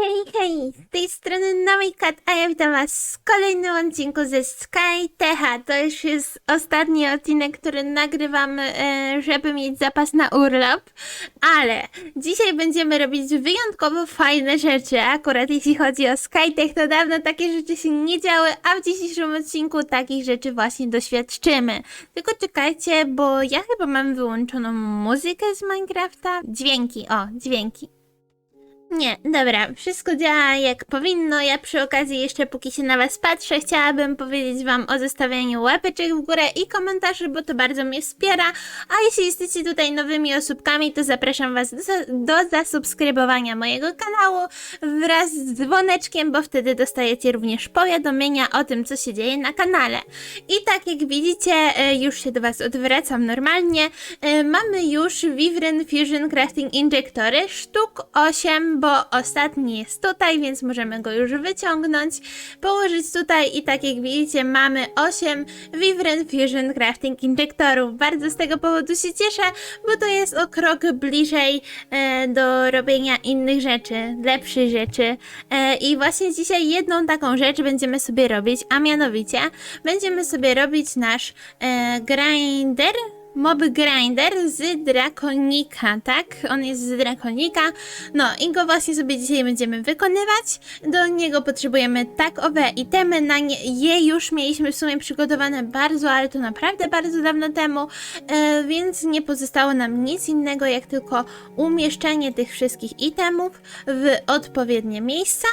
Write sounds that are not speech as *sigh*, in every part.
Hej, hej, z tej strony Nomikat, a ja witam was w kolejnym odcinku ze SkyTecha. To już jest ostatni odcinek, który nagrywam, e, żeby mieć zapas na urlop, ale dzisiaj będziemy robić wyjątkowo fajne rzeczy. Akurat jeśli chodzi o SkyTech, to dawno takie rzeczy się nie działy, a w dzisiejszym odcinku takich rzeczy właśnie doświadczymy. Tylko czekajcie, bo ja chyba mam wyłączoną muzykę z Minecrafta. Dźwięki, o, dźwięki. Nie, dobra, wszystko działa jak powinno. Ja przy okazji jeszcze póki się na was patrzę, chciałabym powiedzieć wam o zostawianiu łapeczek w górę i komentarzy, bo to bardzo mnie wspiera. A jeśli jesteście tutaj nowymi osóbkami, to zapraszam was do, do zasubskrybowania mojego kanału wraz z dzwoneczkiem, bo wtedy dostajecie również powiadomienia o tym, co się dzieje na kanale. I tak jak widzicie, e, już się do was odwracam normalnie. E, Mamy już Vivren Fusion Crafting Injektory, sztuk 8, bo ostatni jest tutaj, więc możemy go już wyciągnąć, położyć tutaj i tak jak widzicie mamy 8 Vivren Fusion Crafting Injektorów. Bardzo z tego powodu się cieszę, bo to jest o krok bliżej e, do robienia innych rzeczy, lepszych rzeczy. E, I właśnie dzisiaj jedną taką rzecz będziemy sobie robić, a mianowicie będziemy sobie robić nasz e, grinder, Mob Grinder z Drakonika, tak? On jest z Drakonika. No i go właśnie sobie dzisiaj będziemy wykonywać. Do niego potrzebujemy takowe itemy. Na nie, je już mieliśmy w sumie przygotowane bardzo, ale to naprawdę bardzo dawno temu, e, więc nie pozostało nam nic innego, jak tylko umieszczenie tych wszystkich itemów w odpowiednie miejsca.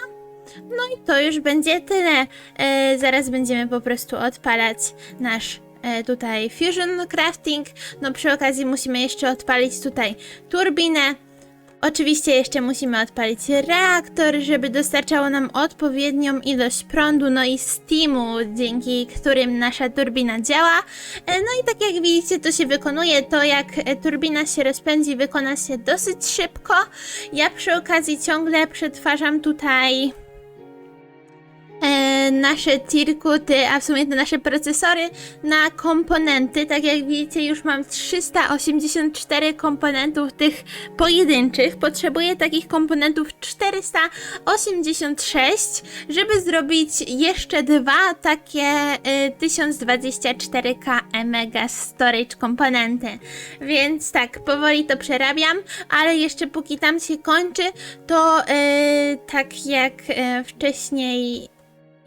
No i to już będzie tyle. E, zaraz będziemy po prostu odpalać nasz tutaj Fusion Crafting. No przy okazji musimy jeszcze odpalić tutaj turbinę. Oczywiście jeszcze musimy odpalić reaktor, żeby dostarczało nam odpowiednią ilość prądu, no i steamu, dzięki którym nasza turbina działa. E, No i tak jak widzicie, to się wykonuje. To jak e, turbina się rozpędzi, wykona się dosyć szybko. Ja przy okazji ciągle przetwarzam tutaj e, nasze circuity, a w sumie te nasze procesory na komponenty. Tak jak widzicie, już mam 384 komponentów tych pojedynczych. Potrzebuję takich komponentów 486, żeby zrobić jeszcze dwa takie e, 1024K Mega Storage komponenty. Więc tak, powoli to przerabiam, ale jeszcze póki tam się kończy, to e, tak jak e, wcześniej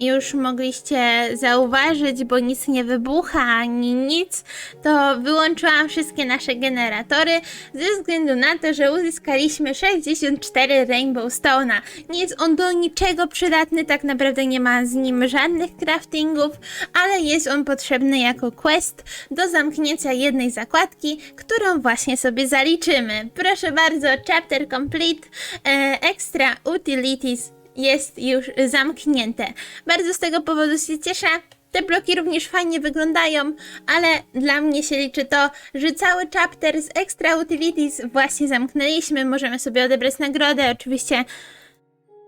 już mogliście zauważyć, bo nic nie wybucha ani nic, to wyłączyłam wszystkie nasze generatory ze względu na to, że uzyskaliśmy 64 Rainbow Stone'a. Nie jest on do niczego przydatny, tak naprawdę nie ma z nim żadnych craftingów, ale jest on potrzebny jako quest do zamknięcia jednej zakładki, którą właśnie sobie zaliczymy. Proszę bardzo, chapter complete, e, extra utilities jest już zamknięte. Bardzo z tego powodu się cieszę. Te bloki również fajnie wyglądają, ale dla mnie się liczy to, że cały chapter z Extra Utilities właśnie zamknęliśmy. Możemy sobie odebrać nagrodę. Oczywiście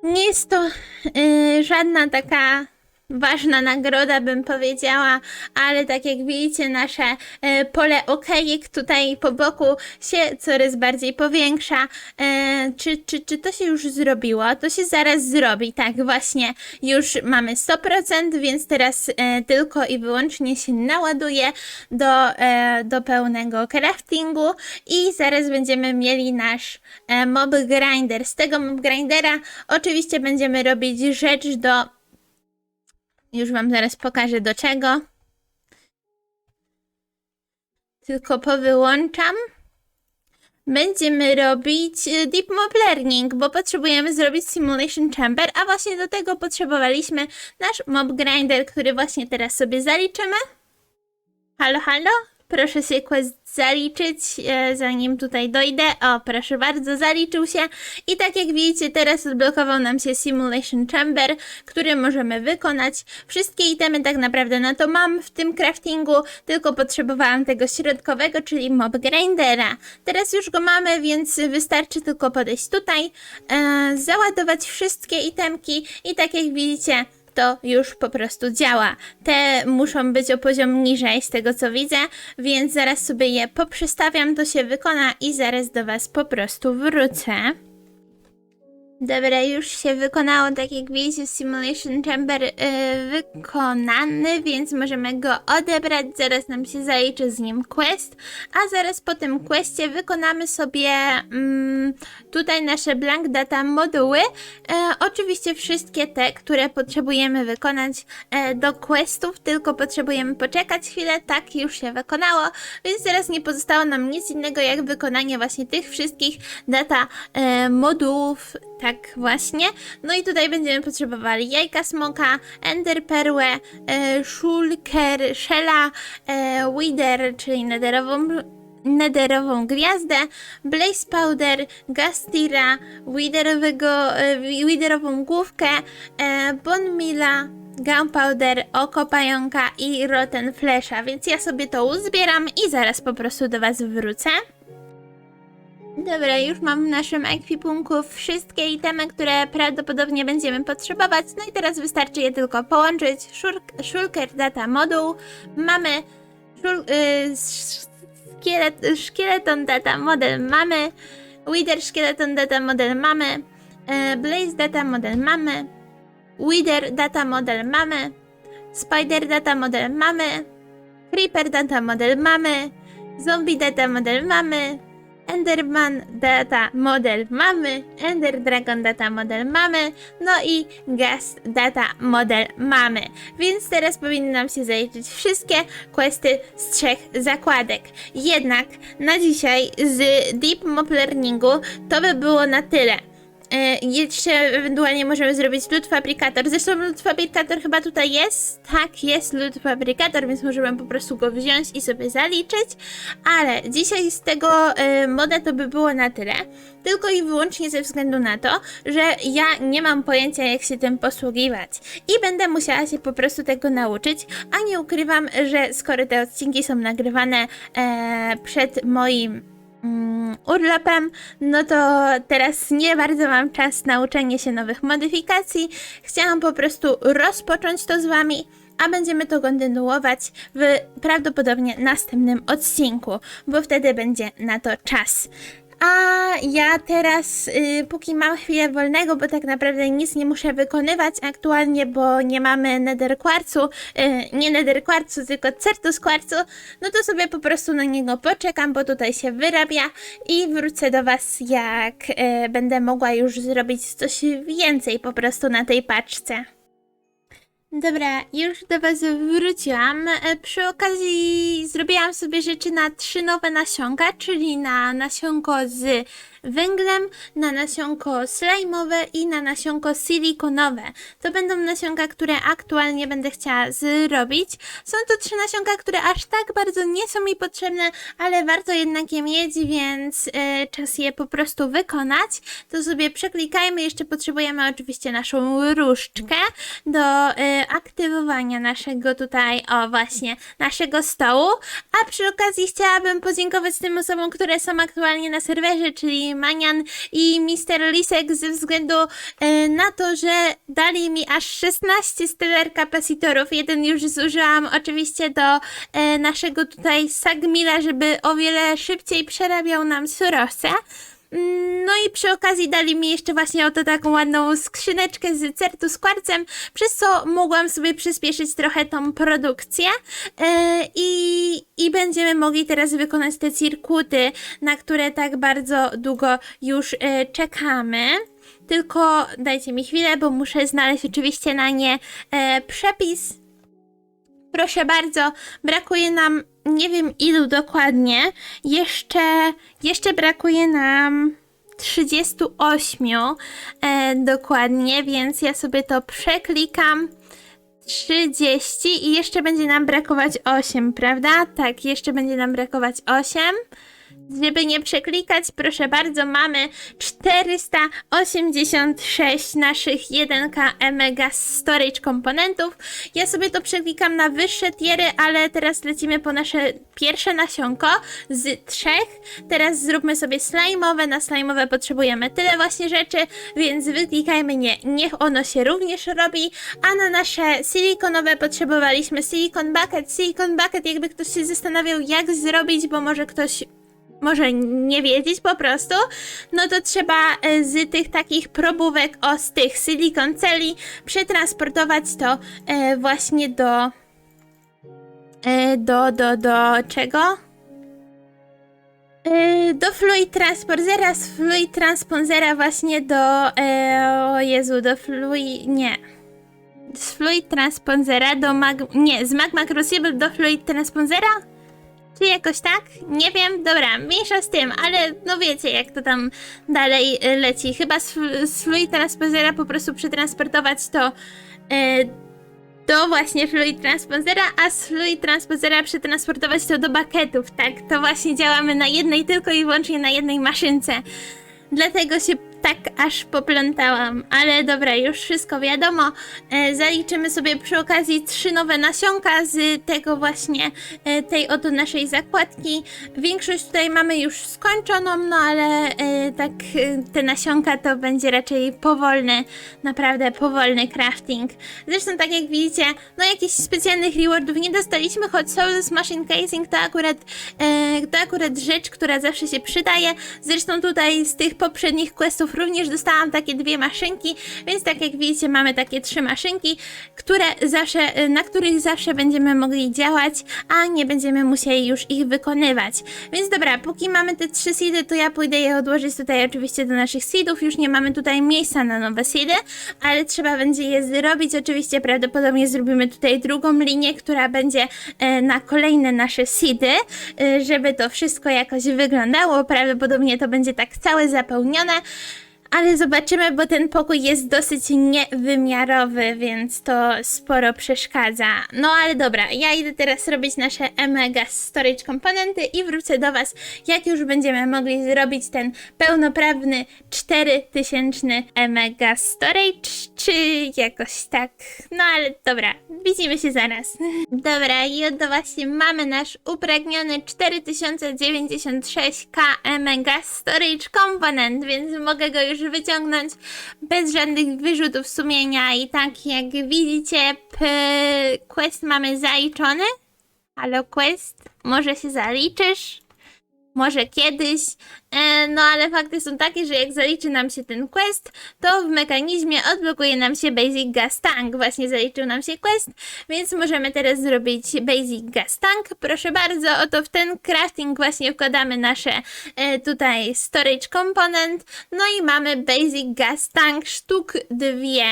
nie jest to yy, żadna taka ważna nagroda, bym powiedziała, ale tak jak widzicie, nasze e, pole okejek tutaj po boku się coraz bardziej powiększa. E, czy, czy, czy to się już zrobiło? To się zaraz zrobi, tak, właśnie już mamy 100%, więc teraz e, tylko i wyłącznie się naładuje do, do pełnego craftingu i zaraz będziemy mieli nasz mob grinder. Z tego mob grindera oczywiście będziemy robić rzecz do już wam zaraz pokażę do czego. Tylko powyłączam. Będziemy robić e, Deep Mob Learning, bo potrzebujemy zrobić Simulation Chamber, a właśnie do tego potrzebowaliśmy nasz Mob Grinder, który właśnie teraz sobie zaliczymy. Halo, halo? Proszę się quest zaliczyć, e, zanim tutaj dojdę. O, proszę bardzo, zaliczył się. I tak jak widzicie, teraz odblokował nam się Simulation Chamber, który możemy wykonać. Wszystkie itemy tak naprawdę na to mam w tym craftingu, tylko potrzebowałam tego środkowego, czyli mob grindera. Teraz już go mamy, więc wystarczy tylko podejść tutaj, e, załadować wszystkie itemki i tak jak widzicie, to już po prostu działa. Te muszą być o poziom niżej z tego co widzę, więc zaraz sobie je poprzestawiam, to się wykona i zaraz do Was po prostu wrócę. Dobra, już się wykonało, tak jak widzicie, Simulation Chamber y, wykonany, więc możemy go odebrać. Zaraz nam się zaliczy z nim quest, a zaraz po tym questie wykonamy sobie mm, tutaj nasze blank data moduły. E, oczywiście wszystkie te, które potrzebujemy wykonać e, do questów, tylko potrzebujemy poczekać chwilę, tak już się wykonało, więc teraz nie pozostało nam nic innego jak wykonanie właśnie tych wszystkich data e, modułów, tak właśnie. No i tutaj będziemy potrzebowali jajka smoka, ender perłę, e, shulker, shella, e, wither, czyli netherową nederową gwiazdę, blaze powder, gastira, widerowego, e, widerową główkę, e, bone mila, gunpowder, oko pająka i rotten flesha, więc ja sobie to uzbieram i zaraz po prostu do was wrócę. Dobra, już mam w naszym ekwipunku wszystkie itemy, które prawdopodobnie będziemy potrzebować. No i teraz wystarczy je tylko połączyć. Shulk- Shulker Data Moduł. Mamy szul, y, sz- szkielet, Szkieleton Data Model mamy. Wither Szkieleton Data Model mamy. E, Blaze Data Model mamy. Wither Data Model mamy. Spider Data Model mamy. Creeper Data Model mamy. Zombie Data Model mamy. Enderman Data Model mamy, Ender Dragon Data Model mamy, no i Gast Data Model mamy. Więc teraz powinny nam się zaliczyć wszystkie questy z trzech zakładek. Jednak na dzisiaj z Deep Mob Learningu to by było na tyle. E, jeszcze ewentualnie możemy zrobić lód fabrykator. Zresztą lód fabrykator chyba tutaj jest. Tak, jest lód fabrykator, więc możemy po prostu go wziąć i sobie zaliczyć. Ale dzisiaj z tego e, moda to by było na tyle. Tylko i wyłącznie ze względu na to, że ja nie mam pojęcia jak się tym posługiwać. I będę musiała się po prostu tego nauczyć. A nie ukrywam, że skoro te odcinki są nagrywane e, przed moim mm, urlopem, no to teraz nie bardzo mam czas na uczenie się nowych modyfikacji. Chciałam po prostu rozpocząć to z wami, a będziemy to kontynuować w prawdopodobnie następnym odcinku, bo wtedy będzie na to czas. A ja teraz, y, póki mam chwilę wolnego, bo tak naprawdę nic nie muszę wykonywać aktualnie, bo nie mamy nether kwarcu, y, nie nether kwarcu, tylko certus kwarcu, no to sobie po prostu na niego poczekam, bo tutaj się wyrabia i wrócę do Was, jak y, będę mogła już zrobić coś więcej po prostu na tej paczce. Dobra, już do Was wróciłam. E, Przy okazji zrobiłam sobie rzeczy na trzy nowe nasionka, czyli na nasionko z węglem, na nasionko slajmowe i na nasionko silikonowe. To będą nasionka, które aktualnie będę chciała zrobić. Są to trzy nasionka, które aż tak bardzo nie są mi potrzebne, ale warto jednak je mieć, więc e, czas je po prostu wykonać. To sobie przeklikajmy. Jeszcze potrzebujemy oczywiście naszą różdżkę do e, aktywowania naszego tutaj, o właśnie, naszego stołu. A przy okazji chciałabym podziękować tym osobom, które są aktualnie na serwerze, czyli Manian i Mister Lisek ze względu e, na to, że dali mi aż 16 stellar kapasitorów. Jeden już zużyłam oczywiście do e, naszego tutaj Sagmila, żeby o wiele szybciej przerabiał nam surowce. Mm, No i przy okazji dali mi jeszcze właśnie oto taką ładną skrzyneczkę z certu z kwarcem, przez co mogłam sobie przyspieszyć trochę tą produkcję e, i, i będziemy mogli teraz wykonać te cirkuty, na które tak bardzo długo już e, czekamy. Tylko dajcie mi chwilę, bo muszę znaleźć oczywiście na nie e, przepis. Proszę bardzo, brakuje nam nie wiem ilu dokładnie. Jeszcze, jeszcze brakuje nam 38 e, dokładnie, więc ja sobie to przeklikam. 30 i jeszcze będzie nam brakować 8, prawda? Tak, jeszcze będzie nam brakować 8. Żeby nie przeklikać, proszę bardzo, mamy 486 naszych 1K Mega Storage komponentów. Ja sobie to przeklikam na wyższe tiery, ale teraz lecimy po nasze pierwsze nasionko z trzech. Teraz zróbmy sobie slajmowe. Na slajmowe potrzebujemy tyle właśnie rzeczy, więc wyklikajmy nie. Niech ono się również robi. A na nasze silikonowe potrzebowaliśmy silicon bucket. Silicon bucket, jakby ktoś się zastanawiał, jak zrobić, bo może ktoś może nie wiedzieć po prostu, no to trzeba e, z tych takich probówek, o z tych silikon celi przetransportować to e, właśnie do e, do, do, do czego? Do Fluid Transponsera, z Fluid Transponsera właśnie do, e, o Jezu, do Fluid, nie. Z Fluid Transponsera do Mag, nie, z Magma Crucible do Fluid Transponsera? Czy jakoś tak? Nie wiem, dobra, mniejsza z tym, ale no wiecie jak to tam dalej e, leci. Chyba z, z Fluid Transponsera po prostu przetransportować to e, do właśnie Fluid Transponsera, a z Fluid Transponsera przetransportować to do bucketów, tak? To właśnie działamy na jednej, tylko i wyłącznie na jednej maszynce. Dlatego się tak aż poplątałam, ale dobra, już wszystko wiadomo. E, zaliczymy sobie przy okazji trzy nowe nasionka z tego właśnie, e, tej oto naszej zakładki. Większość tutaj mamy już skończoną, no ale e, tak te nasionka to będzie raczej powolny, naprawdę powolny crafting. Zresztą tak jak widzicie, no jakichś specjalnych rewardów nie dostaliśmy, choć Soulless Machine Casing to akurat, to akurat rzecz, która zawsze się przydaje. Zresztą tutaj z tych poprzednich questów również dostałam takie dwie maszynki, więc tak jak widzicie mamy takie trzy maszynki, które zawsze, e, na których zawsze będziemy mogli działać, a nie będziemy musieli już ich wykonywać. Więc dobra, póki mamy te trzy seedy, to ja pójdę je odłożyć tutaj oczywiście do naszych seedów. Już nie mamy tutaj miejsca na nowe seedy, ale trzeba będzie je zrobić. Oczywiście prawdopodobnie zrobimy tutaj drugą linię, która będzie e, na kolejne nasze seedy, e, żeby to wszystko jakoś wyglądało. Prawdopodobnie to będzie tak całe zapełnione. Ale zobaczymy, bo ten pokój jest dosyć niewymiarowy, więc to sporo przeszkadza. No ale dobra, ja idę teraz robić nasze Mega Storage komponenty i wrócę do Was, jak już będziemy mogli zrobić ten pełnoprawny 4000 Mega Storage, czy jakoś tak. No ale dobra, widzimy się zaraz. *laughs* Dobra, i oto właśnie mamy nasz upragniony 4096K Mega Storage komponent, więc mogę go już wyciągnąć bez żadnych wyrzutów sumienia i tak jak widzicie, quest mamy zaliczony. Halo quest, może się zaliczysz? Może kiedyś, e, no ale fakty są takie, że jak zaliczy nam się ten quest, to w mechanizmie odblokuje nam się Basic Gas Tank. Właśnie zaliczył nam się quest, więc możemy teraz zrobić Basic Gas Tank. Proszę bardzo, oto w ten crafting właśnie wkładamy nasze e, tutaj storage component. No i mamy Basic Gas Tank sztuk dwie.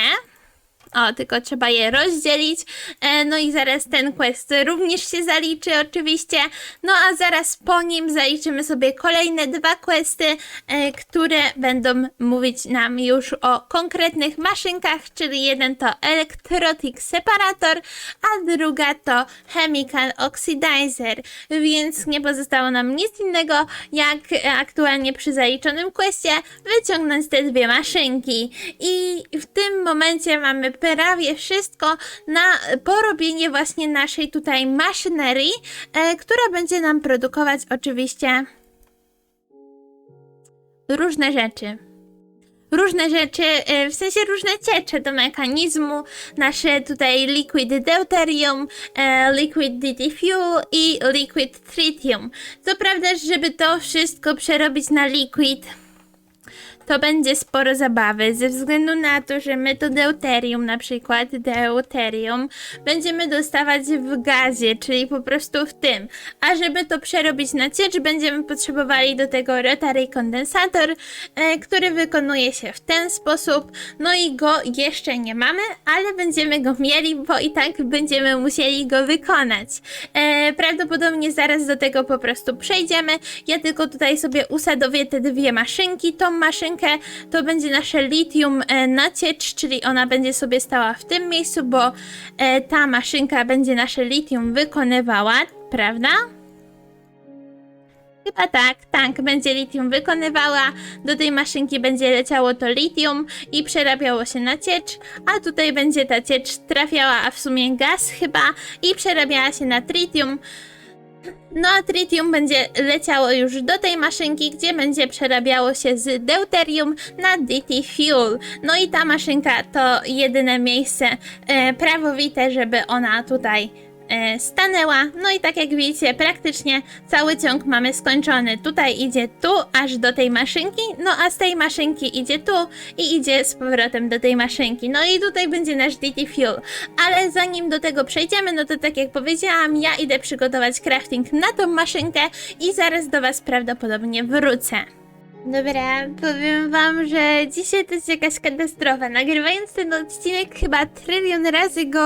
O, tylko trzeba je rozdzielić. E, no i zaraz ten quest również się zaliczy, oczywiście. No a zaraz po nim zaliczymy sobie kolejne dwa questy, e, które będą mówić nam już o konkretnych maszynkach, czyli jeden to Electrotic Separator, a druga to Chemical Oxidizer. Więc nie pozostało nam nic innego, jak aktualnie przy zaliczonym questie wyciągnąć te dwie maszynki. I w tym momencie mamy prawie wszystko na porobienie właśnie naszej tutaj maszynerii, e, która będzie nam produkować oczywiście różne rzeczy. Różne rzeczy, e, w sensie różne ciecze do mechanizmu, nasze tutaj liquid deuterium, e, liquid DT fuel i liquid tritium. Co prawda, żeby to wszystko przerobić na liquid, to będzie sporo zabawy, ze względu na to, że my to deuterium, na przykład deuterium, będziemy dostawać w gazie, czyli po prostu w tym. A żeby to przerobić na ciecz, będziemy potrzebowali do tego rotary kondensator, e, który wykonuje się w ten sposób. No i go jeszcze nie mamy, ale będziemy go mieli, bo i tak będziemy musieli go wykonać. E, prawdopodobnie zaraz do tego po prostu przejdziemy. Ja tylko tutaj sobie usadowię te dwie maszynki. Tą maszynkę to będzie nasze litium e, na ciecz, czyli ona będzie sobie stała w tym miejscu, bo e, ta maszynka będzie nasze litium wykonywała, prawda? Chyba tak, tank będzie litium wykonywała, do tej maszynki będzie leciało to litium i przerabiało się na ciecz, a tutaj będzie ta ciecz trafiała, a w sumie gaz chyba, i przerabiała się na tritium. No a tritium będzie leciało już do tej maszynki, gdzie będzie przerabiało się z deuterium na DT Fuel. No i ta maszynka to jedyne miejsce e, prawowite, żeby ona tutaj stanęła. No i tak jak widzicie, praktycznie cały ciąg mamy skończony. Tutaj idzie tu, aż do tej maszynki, no a z tej maszynki idzie tu i idzie z powrotem do tej maszynki. No i tutaj będzie nasz DT Fuel. Ale zanim do tego przejdziemy, no to tak jak powiedziałam, ja idę przygotować crafting na tą maszynkę i zaraz do Was prawdopodobnie wrócę. Dobra, powiem wam, że dzisiaj to jest jakaś katastrofa. Nagrywając ten odcinek chyba trylion razy go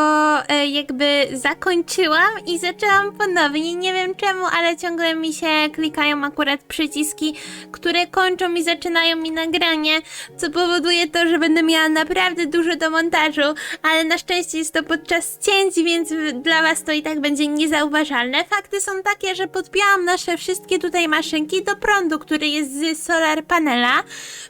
e, jakby zakończyłam i zaczęłam ponownie. Nie wiem czemu, ale ciągle mi się klikają akurat przyciski, które kończą i zaczynają mi nagranie, co powoduje to, że będę miała naprawdę dużo do montażu, ale na szczęście jest to podczas cięć, więc dla was to i tak będzie niezauważalne. Fakty są takie, że podpięłam nasze wszystkie tutaj maszynki do prądu, który jest z solar panela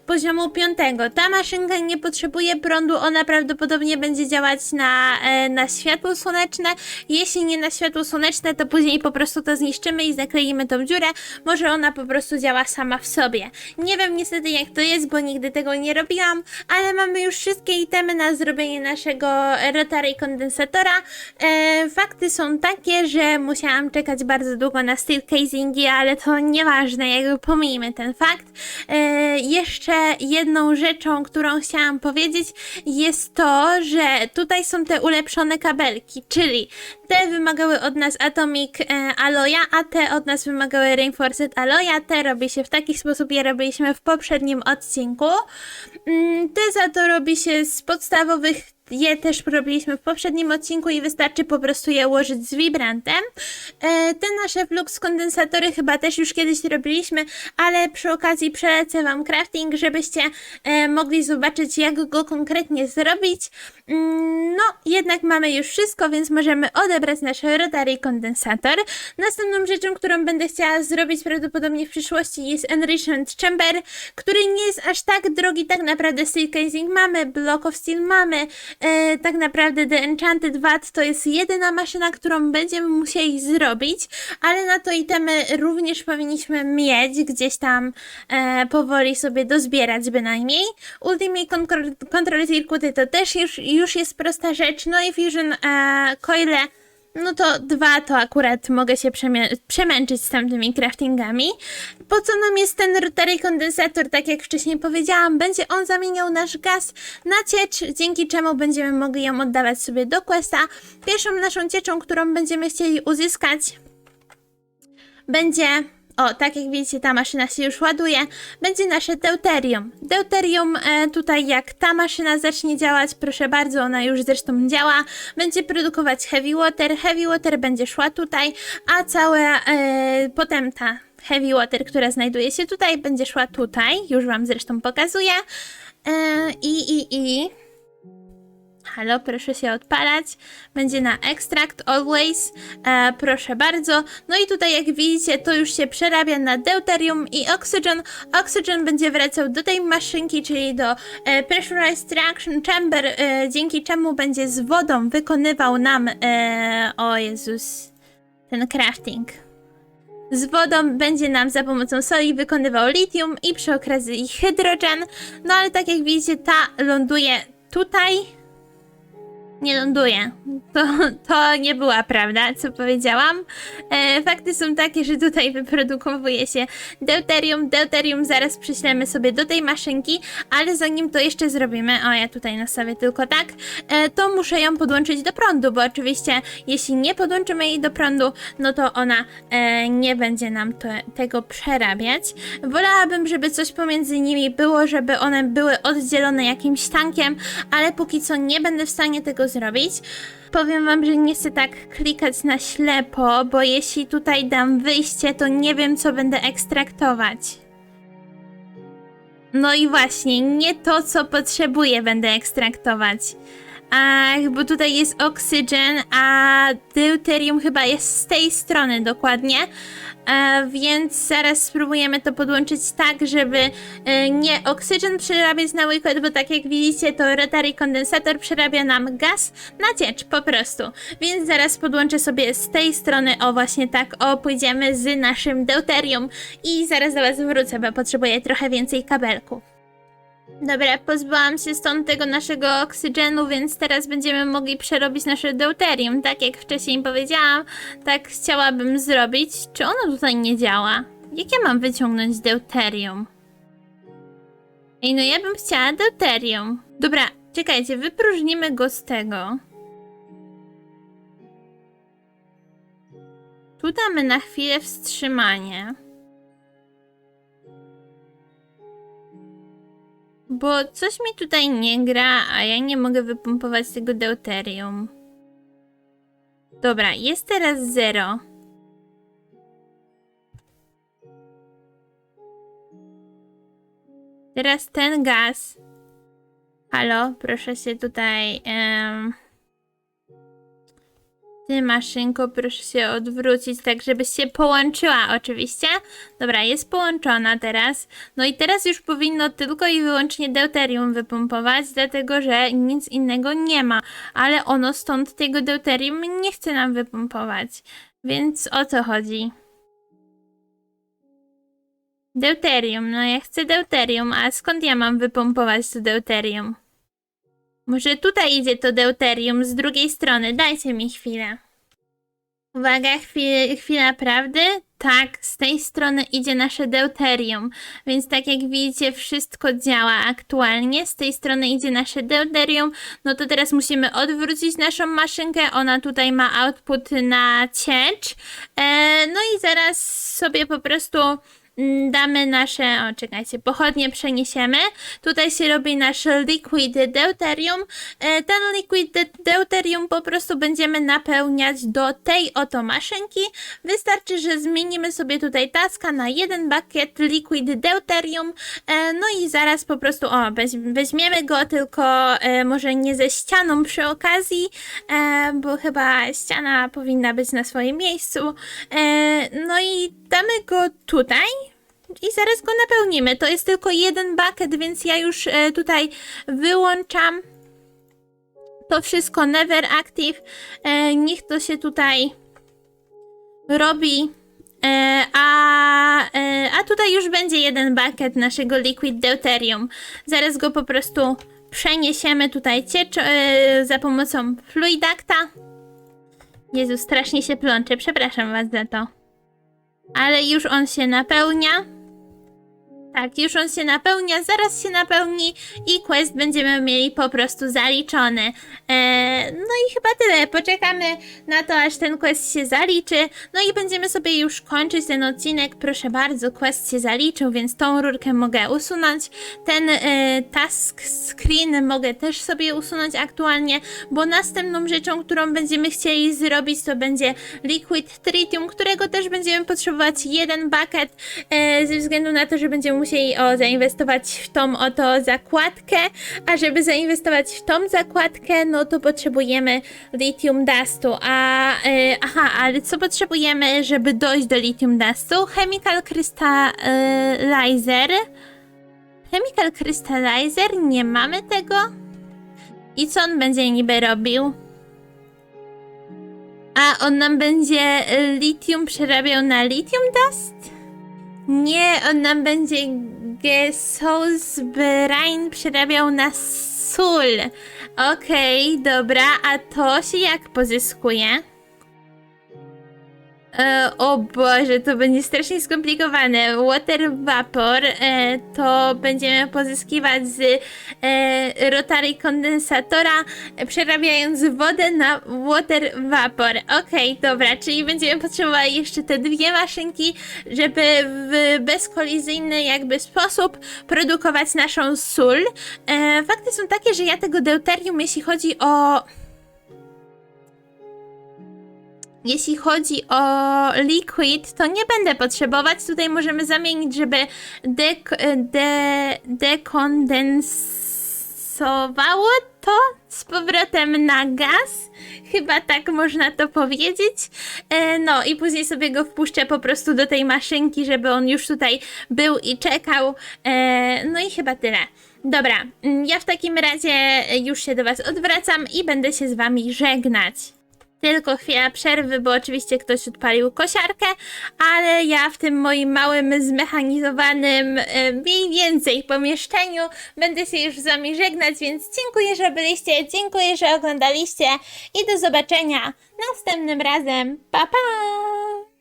poziomu 5. Ta maszynka nie potrzebuje prądu, ona prawdopodobnie będzie działać na, e, na światło słoneczne. Jeśli nie na światło słoneczne, to później po prostu to zniszczymy i zakleimy tą dziurę. Może ona po prostu działa sama w sobie. Nie wiem niestety jak to jest, bo nigdy tego nie robiłam, ale mamy już wszystkie itemy na zrobienie naszego rotary kondensatora. E, fakty są takie, że musiałam czekać bardzo długo na steel casingi, ale to nieważne, jakby pomijmy ten fakt. E, jeszcze jedną rzeczą, którą chciałam powiedzieć, jest to, że tutaj są te ulepszone kabelki, czyli te wymagały od nas Atomic e, Alloya, a te od nas wymagały Reinforced Alloya. Te robi się w taki sposób, je robiliśmy w poprzednim odcinku. Mm, Te za to robi się z podstawowych je też robiliśmy w poprzednim odcinku i wystarczy po prostu je ułożyć z wibrantem. E, te nasze flux kondensatory chyba też już kiedyś robiliśmy, ale przy okazji przelecę Wam crafting, żebyście e, mogli zobaczyć jak go konkretnie zrobić. Mm, no, jednak mamy już wszystko, więc możemy odebrać nasz rotary kondensator. Następną rzeczą, którą będę chciała zrobić prawdopodobnie w przyszłości jest Enrichment Chamber, który nie jest aż tak drogi, tak naprawdę Steel Casing mamy, Block of Steel mamy, e, tak naprawdę The Enchanted Vat to jest jedyna maszyna, którą będziemy musieli zrobić, ale na to itemy również powinniśmy mieć, gdzieś tam e, powoli sobie dozbierać bynajmniej. Ultimate Control, Circuity to też już, już jest prosta rzecz, no i Fusion e, Coile no to dwa to akurat mogę się przemęczyć z tamtymi craftingami. Po co nam jest ten rotary kondensator? Tak jak wcześniej powiedziałam, będzie on zamieniał nasz gaz na ciecz, dzięki czemu będziemy mogli ją oddawać sobie do questa. Pierwszą naszą cieczą, którą będziemy chcieli uzyskać, będzie. O, tak jak widzicie, ta maszyna się już ładuje. Będzie nasze deuterium. Deuterium e, tutaj, jak ta maszyna zacznie działać, proszę bardzo, ona już zresztą działa, będzie produkować heavy water. Heavy water będzie szła tutaj, a całe e, potem ta heavy water, która znajduje się tutaj, będzie szła tutaj. Już Wam zresztą pokazuję. E, I, i, i. Halo, proszę się odpalać. Będzie na extract always. E, proszę bardzo. No i tutaj jak widzicie, to już się przerabia na deuterium i oxygen. Oxygen będzie wracał do tej maszynki, czyli do e, pressurized reaction chamber, e, dzięki czemu będzie z wodą wykonywał nam e, o Jezus, ten crafting. Z wodą będzie nam za pomocą soli wykonywał litium i przy okazji hydrogen. No ale tak jak widzicie, ta ląduje tutaj nie ląduje. To, to nie była prawda, co powiedziałam. E, fakty są takie, że tutaj wyprodukowuje się deuterium. Deuterium zaraz przyślemy sobie do tej maszynki, ale zanim to jeszcze zrobimy, o ja tutaj nastawię tylko tak, e, to muszę ją podłączyć do prądu, bo oczywiście jeśli nie podłączymy jej do prądu, no to ona e, nie będzie nam to, tego przerabiać. Wolałabym, żeby coś pomiędzy nimi było, żeby one były oddzielone jakimś tankiem, ale póki co nie będę w stanie tego zrobić. Powiem wam, że nie chcę tak klikać na ślepo, bo jeśli tutaj dam wyjście, to nie wiem, co będę ekstraktować. No i właśnie, nie to, co potrzebuję, będę ekstraktować. Ach, bo tutaj jest oksygen, a deuterium chyba jest z tej strony dokładnie. E, więc zaraz spróbujemy to podłączyć tak, żeby e, nie oksygen przerabiać na liquid, bo tak jak widzicie, to rotary kondensator przerabia nam gaz na ciecz po prostu. Więc zaraz podłączę sobie z tej strony, o właśnie tak, o pójdziemy z naszym deuterium i zaraz do was wrócę, bo potrzebuję trochę więcej kabelków. Dobra, pozbyłam się stąd tego naszego oksygenu, więc teraz będziemy mogli przerobić nasze deuterium. Tak jak wcześniej powiedziałam, tak chciałabym zrobić. Czy ono tutaj nie działa? Jak ja mam wyciągnąć deuterium? Ej, no ja bym chciała deuterium. Dobra, czekajcie, wypróżnimy go z tego. Tu damy na chwilę wstrzymanie. Bo coś mi tutaj nie gra, a ja nie mogę wypompować tego deuterium. Dobra, jest teraz zero. Teraz ten gaz. Halo, proszę się tutaj. em, Ty, maszynko, proszę się odwrócić, tak żebyś się połączyła, oczywiście. Dobra, jest połączona teraz. No i teraz już powinno tylko i wyłącznie deuterium wypompować, dlatego że nic innego nie ma. Ale ono stąd tego deuterium nie chce nam wypompować. Więc o co chodzi? Deuterium, no ja chcę deuterium, a skąd ja mam wypompować to deuterium? Może tutaj idzie to deuterium z drugiej strony, dajcie mi chwilę. Uwaga, chwil, chwila prawdy. Tak, z tej strony idzie nasze deuterium, więc tak jak widzicie, wszystko działa aktualnie. Z tej strony idzie nasze deuterium. No to teraz musimy odwrócić naszą maszynkę. Ona tutaj ma output na ciecz. No i zaraz sobie po prostu damy nasze, o czekajcie, pochodnie przeniesiemy. Tutaj się robi nasz liquid deuterium. E, Ten liquid de- deuterium po prostu będziemy napełniać do tej oto maszynki. Wystarczy, że zmienimy sobie tutaj taska na jeden bucket liquid deuterium. E, No i zaraz po prostu, o, weź- weźmiemy go tylko e, może nie ze ścianą przy okazji, bo chyba ściana powinna być na swoim miejscu. No i damy go tutaj i zaraz go napełnimy. To jest tylko jeden bucket, więc ja już e, tutaj wyłączam to wszystko never active. E, niech to się tutaj robi. E, a, e, a tutaj już będzie jeden bucket naszego liquid deuterium. Zaraz go po prostu przeniesiemy tutaj ciecz e, za pomocą fluidacta. Jezu, strasznie się plączę, przepraszam was za to. Ale już on się napełnia. Tak, już on się napełnia, zaraz się napełni i quest będziemy mieli po prostu zaliczony. Eee, no i chyba tyle. Poczekamy na to, aż ten quest się zaliczy. No i będziemy sobie już kończyć ten odcinek. Proszę bardzo, quest się zaliczył, więc tą rurkę mogę usunąć. Ten e, task screen mogę też sobie usunąć aktualnie, bo następną rzeczą, którą będziemy chcieli zrobić, to będzie liquid tritium, którego też będziemy potrzebować jeden bucket, e, ze względu na to, że będziemy musieli o, zainwestować w tą oto zakładkę, a żeby zainwestować w tą zakładkę, no to potrzebujemy lithium dustu, a e, aha, ale co potrzebujemy, żeby dojść do lithium dustu? Chemical crystallizer Chemical crystallizer, nie mamy tego? I co on będzie niby robił? A on nam będzie y, lithium przerabiał na lithium dust? Nie, on nam będzie Gesoulsbrain przerabiał na sól. Okej, dobra, a to się jak pozyskuje? E, o Boże, to będzie strasznie skomplikowane. Water Vapor e, to będziemy pozyskiwać z e, rotary kondensatora, przerabiając wodę na Water Vapor. Okej, dobra, czyli będziemy potrzebowali jeszcze te dwie maszynki, żeby w bezkolizyjny jakby sposób produkować naszą sól. E, fakty są takie, że ja tego deuterium, jeśli chodzi o jeśli chodzi o liquid, to nie będę potrzebować. Tutaj możemy zamienić, żeby dek de dekondensowało to z powrotem na gaz. Chyba tak można to powiedzieć. E, no i później sobie go wpuszczę po prostu do tej maszynki, żeby on już tutaj był i czekał. E, no i chyba tyle. Dobra, mm, ja w takim razie już się do Was odwracam i będę się z Wami żegnać. Tylko chwila przerwy, bo oczywiście ktoś odpalił kosiarkę, ale ja w tym moim małym, zmechanizowanym, mniej więcej pomieszczeniu będę się już z wami żegnać, więc dziękuję, że byliście, dziękuję, że oglądaliście i do zobaczenia następnym razem. Pa, pa!